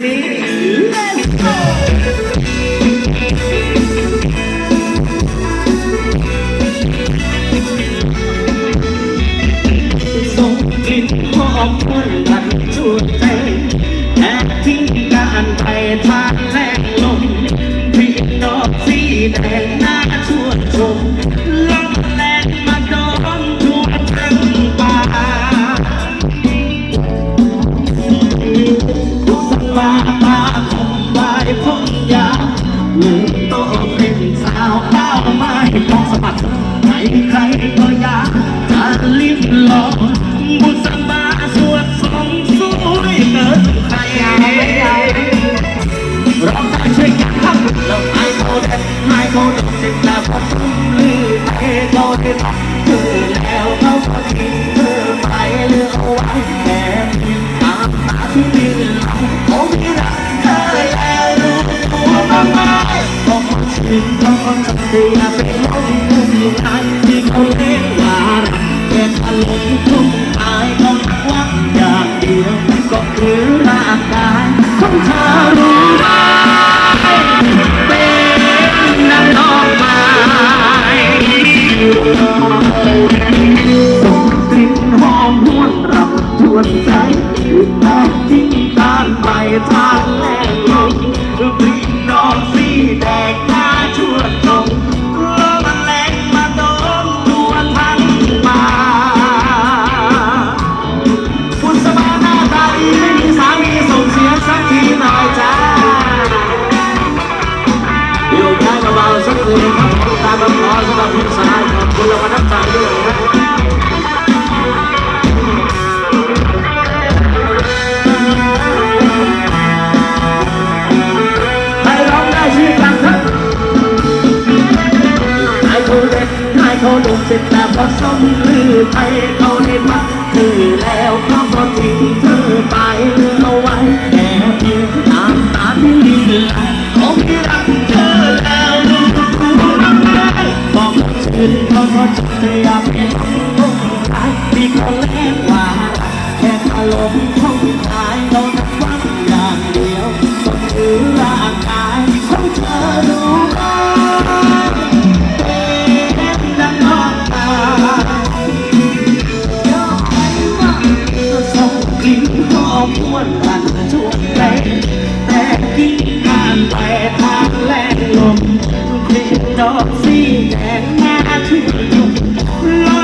ส่งกลิ่นหอมหวนกันชวนใจแอบทิ้งการไปทางแรงลมพี่ดอกสีแดงหน้าชวนชม ทุกสัปดาห์ตาคงใบพงยาลืมโตเป็นสาวก้าวไม้มองสะบัดใครใครก็อยากจะลิ้มลองบุษบาสวดทรงสวยเกินใครร้องได้ช่วยกันครับแล้วไอ้โคเด็ดไอ้โคเด็ดสร็จแล้วก็ทุ่มลือไอ้โคเด็ดคือแล้วเขาก็ทิ้ง คงชินก็คงจะเสียเป็นลมทุ่มอยู่ไหนที่เขาเล่นว่ารักแค่อารมณ์ทุ่มตายก็หวังอย่างเดียวก็คือร่างกายของเธอรู้ไหมเป็นน้ำนองไม้ส่งกลิ่นหอมหวนรำชวนใจ มาขอสำหรับพี่ชายขอบคุณและประทับใจด้วยนะให้ร้องได้ชื่อกันครับให้เขาเด็ดให้เขาดุเสร็จแล้วพอสมลือไปเขาได้มาคือแล้วเขาก็ทิ้งเธอไปเอเอาไว้แอื่นเขาก็จะอยากเป็นคนตายมีคนแลกว่าแค่อารมณ์ของตายเรานับว่าอย่างเดียวก็คือร่างกายของเธอรู้แหมเป็นดังนอกตาย้อนไปว่าส่งกินหอมมวนกันช่วงแรกแต่ที่การแต่ทางแรงลม ดอกสีแดงมาถึงยุค